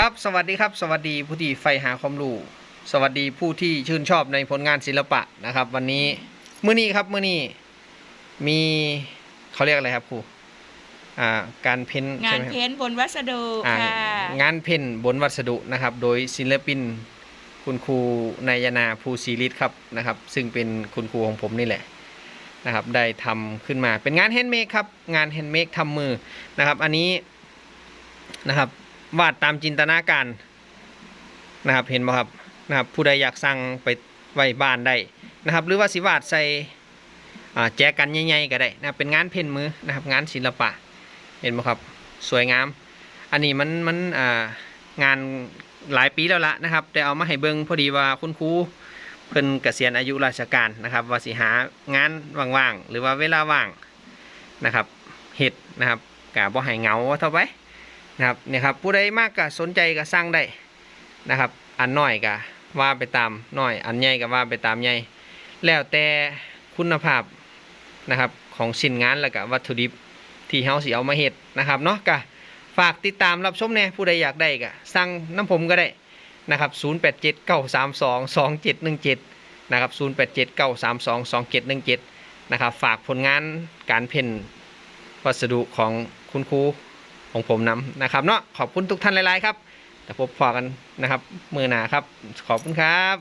ครับสวัสดีครับ สวัสดีผู้ที่ใฝ่หาความรู้สวัสดีผู้ที่ชื่นชอบในผลงานศิลปะนะครับ วันนี้มื้อนี้ครับมื้อนี้มีเขาเรียกอะไรครับครูอ่าการเพ้นท์งาใช่นไหมครับ เพ้นท์บนวัสดุอ่าค่ะ งานเพ้นท์บนวัสดุนะครับ โดยศิลปินคุณครูนายนาภูศิริศครับนะครับ ซึ่งเป็นคุณครูของผมนี่แหละนะครับ ได้ทำขึ้นมาเป็นงานแฮนด์เมดครับ งานแฮนด์เมดทำมือนะครับ อันนี้นะครับ วาดตามจินตนาการนะครับเห็นไหมครับนะครับผู้ใดอยากสั่งไปไว้บ้านได้นะครับ หรือว่าสิวาดใส่แจกันใหญ่ๆก็ได้นะครับเป็นงานเพ้นมือนะครับ งานศิลปะเห็นไหมครับสวยงาม อันนี้มันมันงานหลายปีแล้วละนะครับ แต่เอามาให้เบิ่งพอดีว่าคุณครูเพิ่นเกษียณอายุราชการนะครับ ว่าสิหางานว่างๆหรือว่าเวลาว่างนะครับเฮ็ดนะครับกะบ่ให้เงาว่าเท่าไป นะครับเนี่ยครับผู้ใดมากก็สนใจก็สั่งได้นะครับ อันน้อยก็ว่าไปตามน้อย อันใหญ่ก็ว่าไปตามใหญ่แล้วแต่คุณภาพนะครับของชิ้นงานแล้วก็วัตถุดิบที่เฮาสิเอามาเฮ็ดนะครับเนาะก็ฝากติดตามรับชมแน่ผู้ใดอยากได้ก็สั่งน้ำผมก็ได้นะครับ 0879322717 นะครับ 0879322717 นะครับ ฝากผลงานการเพ้นวัสดุของคุณครู ของผมนำนะครับเนาะขอบคุณทุกท่านหลาย ๆ ครับแต่พบพอกันนะครับ มือหนาครับ ขอบคุณครับ